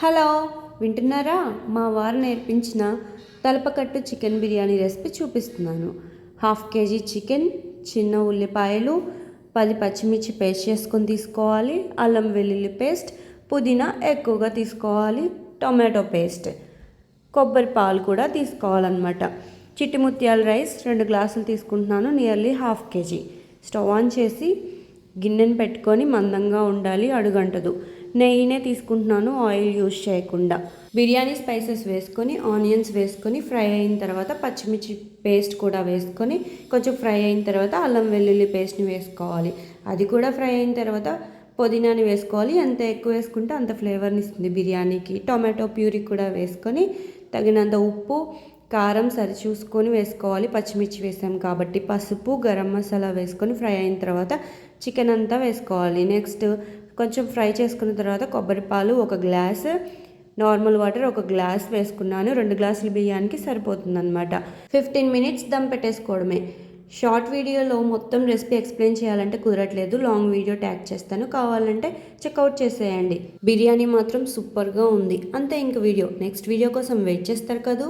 Hello వింటున్నారా? మా వారు నేర్పించిన తలపకట్టు చికెన్ బిర్యానీ రెసిపీ చూపిస్తున్నాను. హాఫ్ కేజీ చికెన్ చిన్న ఉల్లిపాయలు పది పచ్చిమిర్చి పేస్ట్ చేసుకొని తీసుకోవాలి. అల్లం వెల్లుల్లి పేస్ట్ పుదీనా ఎక్కువగా తీసుకోవాలి. టొమాటో పేస్ట్ కొబ్బరి పాలు కూడా తీసుకోవాలన్నమాట. చిట్టి ముత్యాల రైస్ రెండు గ్లాసులు తీసుకుంటున్నాను nearly half KG. Stove on చేసి గిన్నెను పెట్టుకొని మందంగా ఉండాలి అడుగంటదు. నెయ్యినే తీసుకుంటున్నాను ఆయిల్ యూజ్ చేయకుండా. బిర్యానీ స్పైసెస్ వేసుకొని ఆనియన్స్ వేసుకొని ఫ్రై అయిన తర్వాత పచ్చిమిర్చి పేస్ట్ కూడా వేసుకొని కొంచెం ఫ్రై అయిన తర్వాత అల్లం వెల్లుల్లి పేస్ట్ని వేసుకోవాలి. అది కూడా ఫ్రై అయిన తర్వాత పుదీనాని వేసుకోవాలి. ఎంత ఎక్కువ వేసుకుంటే అంత ఫ్లేవర్ని ఇస్తుంది బిర్యానీకి. టొమాటో ప్యూరీ కూడా వేసుకొని తగినంత ఉప్పు కారం సరి చూసుకొని వేసుకోవాలి. పచ్చిమిర్చి వేసాం కాబట్టి పసుపు గరం మసాలా వేసుకొని ఫ్రై అయిన తర్వాత చికెన్ అంతా వేసుకోవాలి. నెక్స్ట్ కొంచెం ఫ్రై చేసుకున్న తర్వాత కొబ్బరి పాలు ఒక గ్లాస్ నార్మల్ వాటర్ ఒక గ్లాస్ వేసుకున్నాను. రెండు గ్లాసుల బియ్యానికి సరిపోతుంది అనమాట ఫిఫ్టీన్ మినిట్స్ దమ్ పెట్టేసుకోవడమే. షార్ట్ వీడియోలో మొత్తం రెసిపీ ఎక్స్ప్లెయిన్ చేయాలంటే కుదరట్లేదు. లాంగ్ వీడియో ట్యాగ్ చేస్తాను. కావాలంటే చెక్అవుట్ చేసేయండి. బిర్యానీ మాత్రం సూపర్గా ఉంది. అంతే ఇంక వీడియో. నెక్స్ట్ వీడియో కోసం వెయిట్ చేస్తారు కదూ?